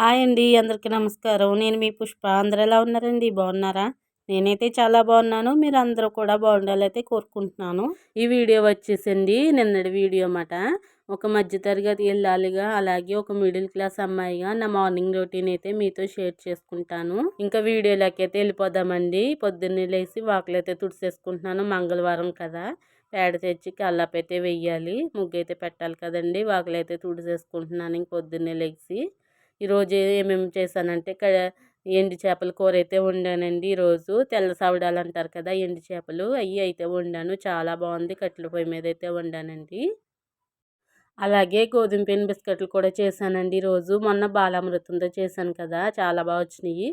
Hi అండి అందరికీ నమస్కారం. నేను మీ పుష్ప. అందరు ఎలా ఉన్నారండి? బాగున్నారా? నేనైతే చాలా బాగున్నాను. మీరు అందరూ కూడా బాగుండాలైతే కోరుకుంటున్నాను. ఈ వీడియో వచ్చేసండి నిన్నటి వీడియో అన్నమాట. ఒక మధ్యతరగతి వెళ్ళాలిగా అలాగే ఒక మిడిల్ క్లాస్ అమ్మాయిగా నా మార్నింగ్ రొటీన్ అయితే మీతో షేర్ చేసుకుంటాను. ఇంకా వీడియోలోకి అయితే వెళ్ళిపోదామండి. పొద్దున్నే లేచి వాకులైతే తుడిసేసుకుంటున్నాను. మంగళవారం కదా. పేడ తెచ్చి కల్లాపైతే వెయ్యాలి. ముగ్గు అయితే పెట్టాలి కదండి. వాకులైతే తుడిసేసుకుంటున్నాను. ఇంక పొద్దున్నే లేచి ఈరోజు ఏమేమి చేశానంటే ఎండి చేపల కూర అయితే వండానండి ఈరోజు తెల్ల సవడాలు అంటారు కదా ఎండి చేపలు అవి అయితే వండాను. చాలా బాగుంది. కట్టెల పొయ్యి మీద అయితే వండానండి. అలాగే గోధుమ పిండి బిస్కెట్లు కూడా చేశానండి ఈరోజు మొన్న బాలామృతంతో చేశాను కదా చాలా బాగా వచ్చినాయి.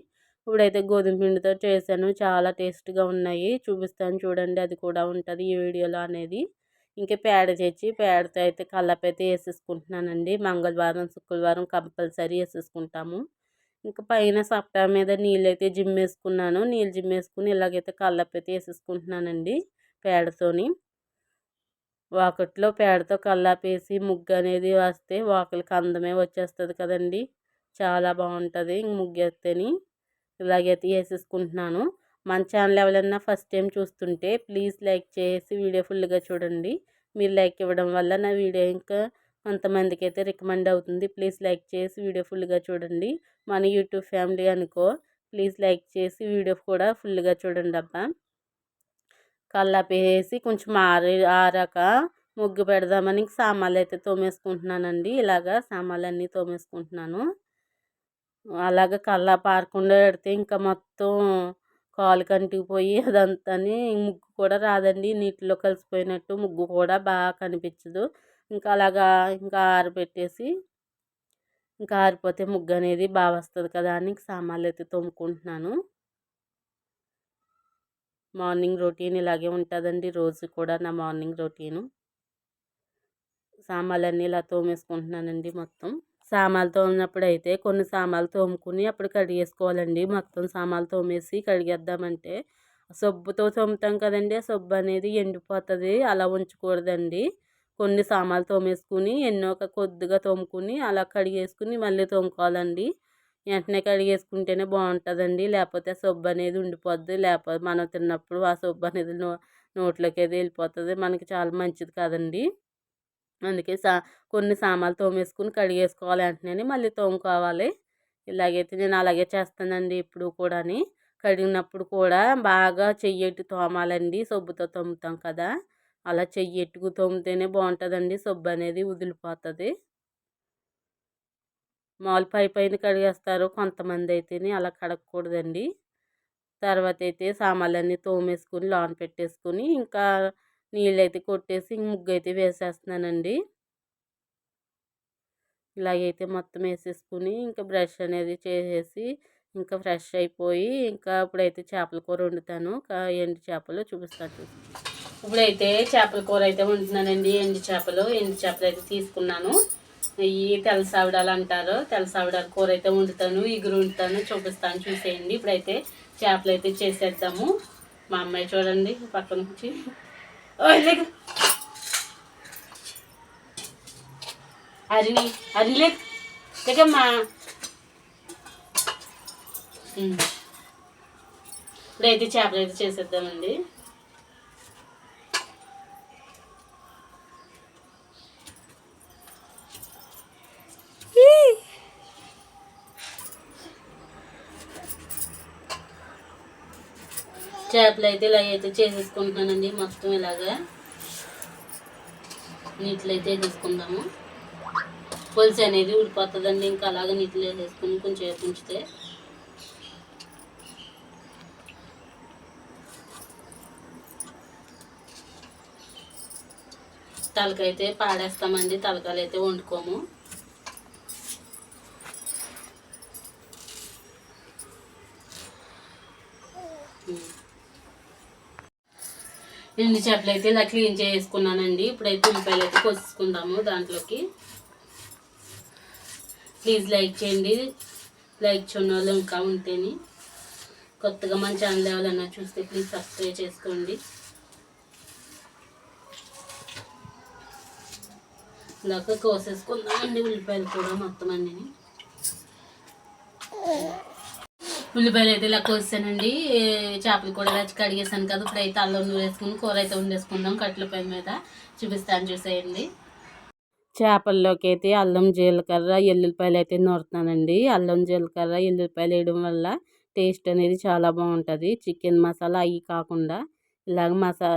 ఇప్పుడైతే గోధుమ పిండితో చేశాను. చాలా టేస్ట్గా ఉన్నాయి. చూపిస్తాను చూడండి అది కూడా ఉంటుంది ఈ వీడియోలో అనేది. ఇంకా పేడ తెచ్చి పేడతో అయితే కల్లపైతే వేసేసుకుంటున్నానండి. మంగళవారం శుక్రవారం కంపల్సరీ వేసేసుకుంటాము. ఇంకా పైన సప్టా మీద నీళ్ళు అయితే జిమ్ వేసుకున్నాను. నీళ్ళు జిమ్ వేసుకుని ఇలాగైతే కల్లపైతే వేసేసుకుంటున్నానండి పేడతోని. వాకట్లో పేడతో కల్లాపేసి ముగ్గు అనేది వస్తే వాకలికి అందమే వచ్చేస్తుంది కదండి. చాలా బాగుంటుంది ముగ్గు వేస్తేని ఇలాగైతే వేసేసుకుంటున్నాను. మన ఛానల్ ఎవరైనా ఫస్ట్ టైం చూస్తుంటే ప్లీజ్ లైక్ చేసి వీడియో ఫుల్గా చూడండి. మీరు లైక్ ఇవ్వడం వల్ల నా వీడియో ఇంకా కొంతమందికి అయితే రికమెండ్ అవుతుంది. ప్లీజ్ లైక్ చేసి వీడియో ఫుల్గా చూడండి. మన యూట్యూబ్ ఫ్యామిలీ అనుకో ప్లీజ్ లైక్ చేసి వీడియో కూడా ఫుల్గా చూడండి అబ్బా. కల్లాపేసి కొంచెం ఆరి ఆరాక ముగ్గు పెడదామని సామాన్లు అయితే తోమేసుకుంటున్నానండి. ఇలాగా సామాన్లు అన్నీ తోమేసుకుంటున్నాను. అలాగ కల్లా పారకుండా పెడితే ఇంకా మొత్తం కాలు కంటికిపోయి అదంతా ముగ్గు కూడా రాదండి. నీటిలో కలిసిపోయినట్టు ముగ్గు కూడా బాగా కనిపించదు. ఇంకా అలాగా ఇంకా ఆరబెట్టేసి ఇంకా ఆరిపోతే ముగ్గు అనేది బాగా వస్తుంది కదా అని సామాన్లు అయితే తోముకుంటున్నాను. మార్నింగ్ రొటీన్ ఇలాగే ఉంటుందండి. రోజు కూడా నా మార్నింగ్ రొటీను. సామాన్లన్నీ ఇలా తోమేసుకుంటున్నానండి మొత్తం. సామాన్లు తోమినప్పుడు అయితే కొన్ని సామాన్లు తోముకుని అప్పుడు కడిగేసుకోవాలండి. మొత్తం సామాన్లు తోమేసి కడిగేద్దామంటే సబ్బుతో తోముతాం కదండి. ఆ సబ్బు అనేది ఎండిపోతుంది. అలా ఉంచకూడదండి. కొన్ని సామాన్లు తోమేసుకుని ఎన్నో ఒక కొద్దిగా తోముకుని అలా కడిగేసుకుని మళ్ళీ తోముకోవాలండి. వెంటనే కడిగేసుకుంటేనే బాగుంటుందండి. లేకపోతే సబ్బు అనేది ఉండిపోద్ది. లేకపోతే మనం తిన్నప్పుడు ఆ సబ్బు అనేది నో నోట్లోకి అయితే వెళ్ళిపోతుంది. మనకి చాలా మంచిది కాదండి. అందుకే సా కొన్ని సామాన్లు తోమేసుకుని కడిగేసుకోవాలి వెంటనే మళ్ళీ తోముకోవాలి. ఇలాగైతే నేను అలాగే చేస్తానండి ఇప్పుడు కూడాని. కడిగినప్పుడు కూడా బాగా చెయ్యెట్టు తోమాలండి సబ్బుతో తోముతాం కదా. అలా చెయ్యెట్టుకు తోమితేనే బాగుంటుందండి సబ్బు అనేది వదిలిపోతుంది. మాములు పై పైన కడిగేస్తారు కొంతమంది అయితేనే అలా కడగకూడదండి. తర్వాత అయితే సామాన్లన్నీ తోమేసుకుని లోన పెట్టేసుకుని ఇంకా నీళ్ళు అయితే కొట్టేసి ముగ్గు అయితే వేసేస్తున్నానండి. ఇలాగైతే మొత్తం వేసేసుకుని ఇంకా బ్రష్ అనేది చేసేసి ఇంకా ఫ్రెష్ అయిపోయి ఇంకా ఇప్పుడైతే చేపల కూర వండుతాను. ఎండు చేపలు చూపిస్తాను చూసి. ఇప్పుడైతే చేపల కూర అయితే వండుతున్నానండి. ఎండు చేపలు ఎండు చేపలు అయితే తీసుకున్నాను. ఇవి తెలసావిడాలు అంటారు. తెల్లసావిడాలు కూర అయితే వండుతాను. ఇగురు వండుతాను. చూపిస్తాను చూసేయండి. ఇప్పుడైతే చేపలు అయితే చేసేద్దాము. మా అమ్మాయి చూడండి పక్కన నుంచి లేక అరిని అరిలే లేకమ్మా ఇప్పుడైతే చేపలు అయితే చేసేద్దామండి చేపలు అయితే ఇలా అయితే చేసేసుకుంటున్నానండి. మొత్తం ఇలాగా నీటిలో అయితే తీసుకుందాము. పులుసు అనేది ఉడిపోతుందండి ఇంకా అలాగే నీటిలో వేసేసుకుని కొంచెం ఉంచితే. తలకైతే పాడేస్తామండి. తలకాయలు అయితే వండుకోము. రెండు చేపలు అయితే ఇలా క్లీన్ చేసుకున్నానండి. ఇప్పుడైతే ఉల్లిపాయలు అయితే కోసుకుందాము దాంట్లోకి. ప్లీజ్ లైక్ చేయండి. లైక్ చేయని వాళ్ళు ఇంకా ఉంటేని కొత్తగా మన ఛానల్ ఎవరన్నా చూస్తే ప్లీజ్ సబ్స్క్రైబ్ చేసుకోండి. ఇలాగ కోసేసుకుందామండి ఉల్లిపాయలు కూడా మొత్తం అన్నీ ఉల్లిపాయలు అయితే ఇలా కోసానండి చేపలు కూడా రచ్చి కడిగేసాను కదా ఇప్పుడు అయితే అల్లం నూరు వేసుకుని కూర అయితే వండేసుకుందాం. కట్టెల పై మీద చూపిస్తాను చూసేయండి. చేపల్లోకి అయితే అల్లం జీలకర్ర ఎల్లుల్లిపాయలు అయితే నూరుతానండి అల్లం జీలకర్ర ఎల్లుల్లిపాయలు వేయడం వల్ల టేస్ట్ అనేది చాలా బాగుంటుంది. చికెన్ మసాలా అవి కాకుండా ఇలాగ మసా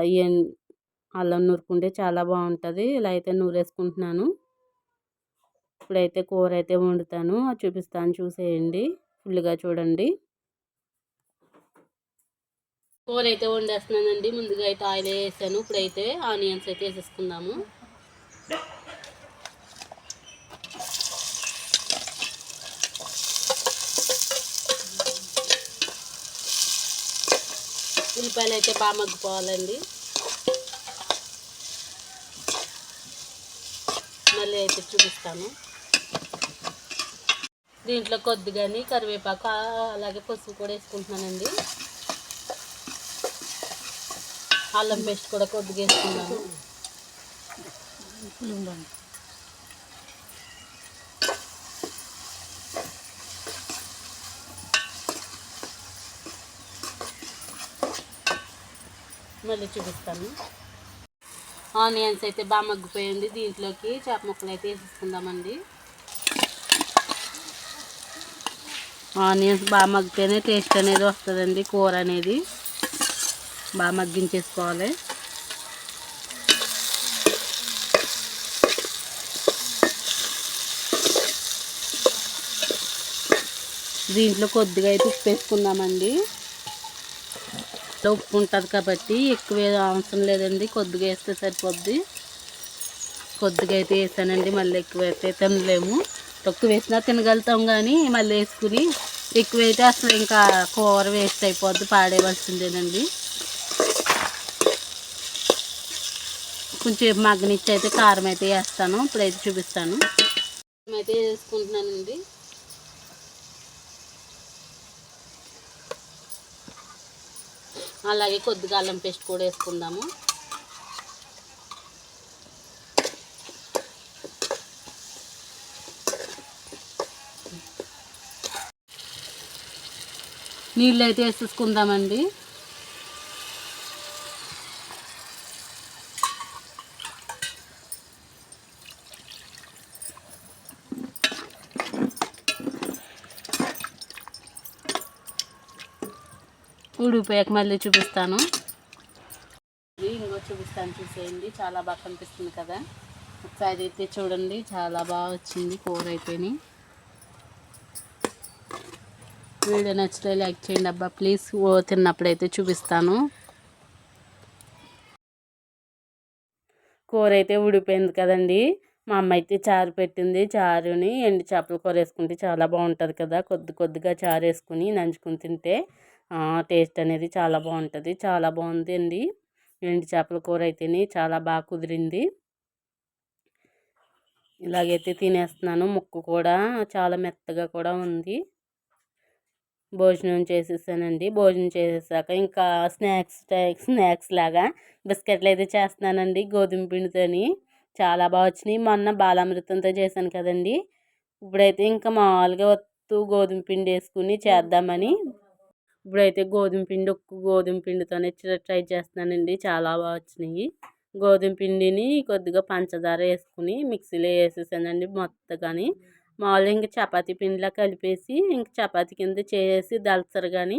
అల్లం నూరుకుంటే చాలా బాగుంటుంది. ఇలా అయితే నూరేసుకుంటున్నాను. ఇప్పుడైతే కూర అయితే వండుతాను. చూపిస్తాను చూసేయండి. ఫుల్గా చూడండి. కూర అయితే వండేస్తున్నానండి. ముందుగా అయితే ఆయిల్ వేసాను. ఇప్పుడైతే ఆనియన్స్ అయితే వేసేసుకుందాము. ఉల్లిపాయలు అయితే బాగా మగ్గిపోవాలండి. మళ్ళీ అయితే చూపిస్తాను. దీంట్లో కొద్దిగాని కరివేపాకు అలాగే పసుపు కూడా వేసుకుంటున్నానండి. అల్లం పేస్ట్ కూడా కొద్దిగా వేసుకున్నాను. మళ్ళీ చూపిస్తాను. ఆనియన్స్ అయితే బాగా మగ్గిపోయింది. దీంట్లోకి చేప ముక్కలు అయితే వేసేసుకుందామండి. ఆనియన్స్ బాగా మగ్గితేనే టేస్ట్ అనేది వస్తుందండి కూర అనేది. బాగా మగ్గించేసుకోవాలి. దీంట్లో కొద్దిగా అయితే ఉప్పు వేసుకుందామండి. ఉప్పు ఉంటుంది కాబట్టి ఎక్కువ అవసరం లేదండి కొద్దిగా వేస్తే సరిపోద్ది. కొద్దిగా అయితే వేసానండి మళ్ళీ ఎక్కువ అయితే తినలేము తక్కువ వేసినా తినగలుగుతాం కానీ మళ్ళీ వేసుకుని ఎక్కువ అయితే అసలు ఇంకా కూర వేస్ట్ అయిపోద్ది పాడేవలసిందేనండి కొంచెం మగ్గనిచ్చి అయితే కారం అయితే వేస్తాను ఇప్పుడైతే చూపిస్తాను. అయితే వేసుకుంటున్నానండి. అలాగే కొద్దిగా అల్లం పేస్ట్ కూడా వేసుకుందాము. నీళ్ళు అయితే వేసేసుకుందామండి ఊడిపోయాక మళ్ళీ చూపిస్తాను. ఇంకో చూపిస్తాను చూసేయండి. చాలా బాగా కనిపిస్తుంది కదా. ఒకసారి అయితే చూడండి. చాలా బాగా వచ్చింది. కూర అయిపోయినాయి. వీడియో నచ్చితే లైక్ చేయండి అబ్బా. ప్లీజ్ ఓ తిన్నప్పుడైతే చూపిస్తాను. కూర అయితే ఉడిపోయింది కదండి. మా అమ్మ అయితే చారు పెట్టింది. చారుని ఎండు చేపల కూర వేసుకుంటే చాలా బాగుంటుంది కదా. కొద్ది కొద్దిగా చారు వేసుకుని నంచుకుని తింటే టేస్ట్ అనేది చాలా బాగుంటుంది. చాలా బాగుంది అండి. ఎండు చేపల కూర అయితేనే చాలా బాగా కుదిరింది. ఇలాగైతే తినేస్తున్నాను. ముక్కు కూడా చాలా మెత్తగా కూడా ఉంది. భోజనం చేసేసానండి. భోజనం చేసేసాక ఇంకా స్నాక్స్ స్నాక్స్ లాగా బిస్కెట్లు అయితే చేస్తున్నానండి. గోధుమ పిండితోని చాలా బాగా వచ్చినాయి. మొన్న బాలామృతంతో చేశాను కదండి. ఇప్పుడైతే ఇంకా మామూలుగా వత్తు గోధుమ పిండి వేసుకుని చేద్దామని ఇప్పుడైతే గోధుమ పిండి ఒక్క గోధుమ పిండితోనే ట్రై చేస్తున్నానండి. చాలా బాగా వచ్చినాయి. గోధుమ పిండిని కొద్దిగా పంచదార వేసుకుని మిక్సీలో వేసేసానండి మొత్తం కానీ మామూలుగా ఇంకా చపాతీ పిండిలా కలిపేసి ఇంక చపాతీ కింద చేసి దళసరు కానీ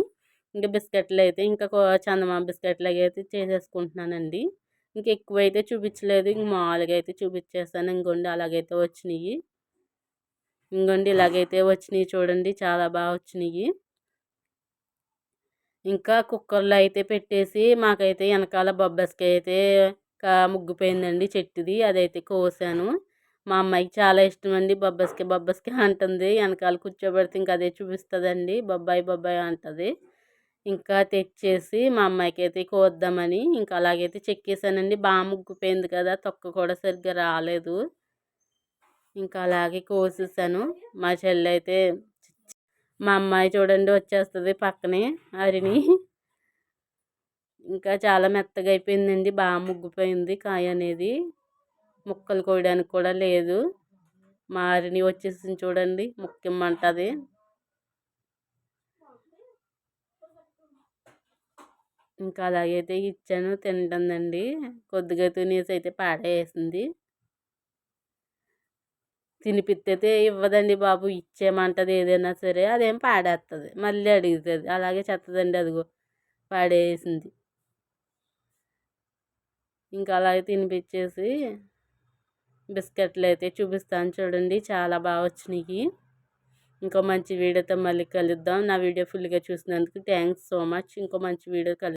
ఇంకా బిస్కెట్లు అయితే ఇంకా చందమా బిస్కెట్లు అయితే చేసేసుకుంటున్నానండి. ఇంక ఎక్కువ అయితే చూపించలేదు. ఇంక మామూలుగా అయితే చూపించేస్తాను. ఇంకోండి అలాగైతే వచ్చినాయి. ఇంకోండి ఇలాగైతే వచ్చినాయి చూడండి. చాలా బాగా వచ్చినాయి. ఇంకా కుక్కర్లో అయితే పెట్టేసి మాకైతే వెనకాల బొబ్బస్కాయ అయితే ముగ్గిపోయిందండి చెట్టుది. అదైతే కోసాను. మా అమ్మాయికి చాలా ఇష్టం అండి బొబ్బస్కాయ బొబ్బస్కాయ అంటుంది. వెనకాల కూర్చోబెడితే ఇంకా అదే చూపిస్తుందండి. బొబ్బాయి బొబ్బాయి అంటుంది. ఇంకా తెచ్చేసి మా అమ్మాయికి అయితే కోద్దామని ఇంకా అలాగైతే చెక్కేసానండి బాగా ముగ్గిపోయింది కదా తొక్క కూడా సరిగ్గా రాలేదు. ఇంకా అలాగే కోసేసాను. మా చెల్లి అయితే మా అమ్మాయి చూడండి వచ్చేస్తుంది పక్కనే అరిని. ఇంకా చాలా మెత్తగా అయిపోయిందండి. బాగా ముగ్గిపోయింది కాయ అనేది. ముక్కలు కోయడానికి కూడా లేదు. మారిని వచ్చేసింది చూడండి. ముక్కిమ్మంటుంది ఇంకా అలాగైతే ఇచ్చాను. తింటుందండి. కొద్దిగా తినేసి అయితే పాడేసింది. తినిపిస్తే ఇవ్వదండి బాబు. ఇచ్చేయమంటది ఏదైనా సరే అదేం పాడేస్తుంది మళ్ళీ అడుగుతుంది. అలాగే చెత్తదండి అదిగో. పాడేసింది. ఇంకా అలాగే తినిపించేసి బిస్కెట్లు అయితే చూపిస్తాను చూడండి. చాలా బాగా వచ్చినాయి. ఇంకో మంచి వీడియోతో మళ్ళీ కలుద్దాం. నా వీడియో ఫుల్గా చూసినందుకు థ్యాంక్స్ సో మచ్. ఇంకో మంచి వీడియో కలు